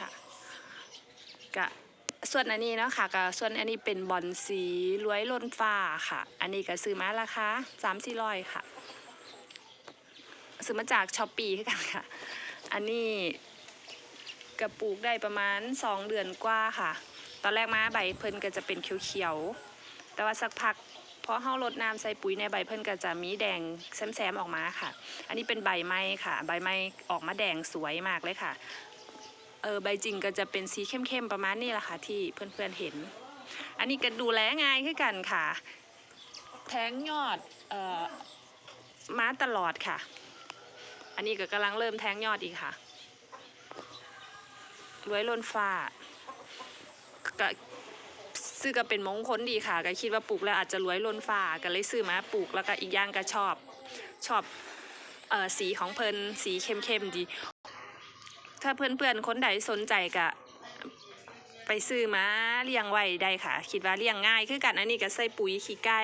ค่ะกะส่วนอันนี้เนาะค่ะกะส่วนอันนี้เป็นบอลสีรวยล้นฟ้าค่ะ อันนี้ก็ซื้อมาราคาสามสี่ร้อยค่ะ ซื้อมาจากช้อปปี้คือกันค่ะ อันนี้กระปลูกได้ประมาณสองเดือนกว่าค่ะ ตอนแรกมาใบเพิ่นก็จะเป็นเขียวๆ แต่ว่าสักพักพอเฮารดน้ำใส่ปุ๋ยในใบเพิ่นก็จะมีแดงแซมๆออกมาค่ะ อันนี้เป็นใบไม้ค่ะ ใบไม้ออกมาแดงสวยมากเลยค่ะ เออใบจริงก็จะเป็นสีเข้มๆประมาณนี้แหละค่ะที่เพื่อนๆเห็น อันนี้ก็ดูแลง่ายคือกันค่ะ แทงยอดเอ่อมาตลอดค่ะ อันนี้ก็กำลังเริ่มแทงยอดอีกค่ะรวยล้นฟ้าก็ซื้อก็เป็นมงคลดีค่ะ ก็คิดว่าปลูกแล้วอาจจะรวยล้นฟ้าก็เลยซื้อมาปลูกแล้วก็อีกอย่างก็ชอบชอบเอ่อสีของเพลินสีเข้มๆดี ถ้าเพื่อนๆคนใดสนใจก็ไปซื้อมาเลี้ยงไว้ได้ค่ะ คิดว่าเลี้ยงง่ายคือกันอันนี้ก็ใส่ปุ๋ยขี้ไก่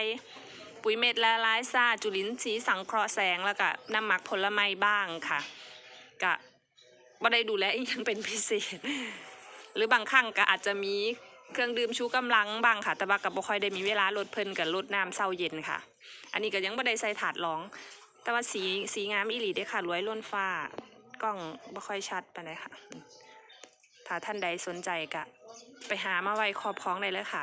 ปุ๋ยเม็ดละลายซาจุลินทรีย์สังเคราะห์แสงแล้วก็น้ำหมักผลไม้บ้างค่ะก็บ่ได้ดูแลอีกยังเป็นพิเศษ หรือบางครั้งก็อาจจะมีเครื่องดื่มชูกำลังบ้างค่ะ แต่ว่าก็บ่ค่อยได้มีเวลาลดเพลินกับลดน้ำเช้าเย็นค่ะ อันนี้ก็ยังบ่ได้ใส่ถาดรอง แต่ว่าสีสีงามอีหลีเด้ค่ะรวยล้นฟ้า กล้องไม่ค่อยชัดปานใดค่ะ ถ้าท่านใดสนใจกะไปหามาไว้ครอบครองได้เลยค่ะ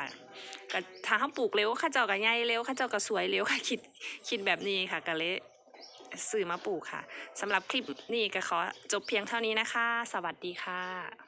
กะถ้าเขาปลูกเร็วข้าเจ้าก็ใหญ่เร็วข้าเจ้าก็สวยเร็วค่ะคิดคิดแบบนี้ค่ะก็เลยสื่อมาปลูกค่ะสำหรับคลิปนี้ก็ขอจบเพียงเท่านี้นะคะ สวัสดีค่ะ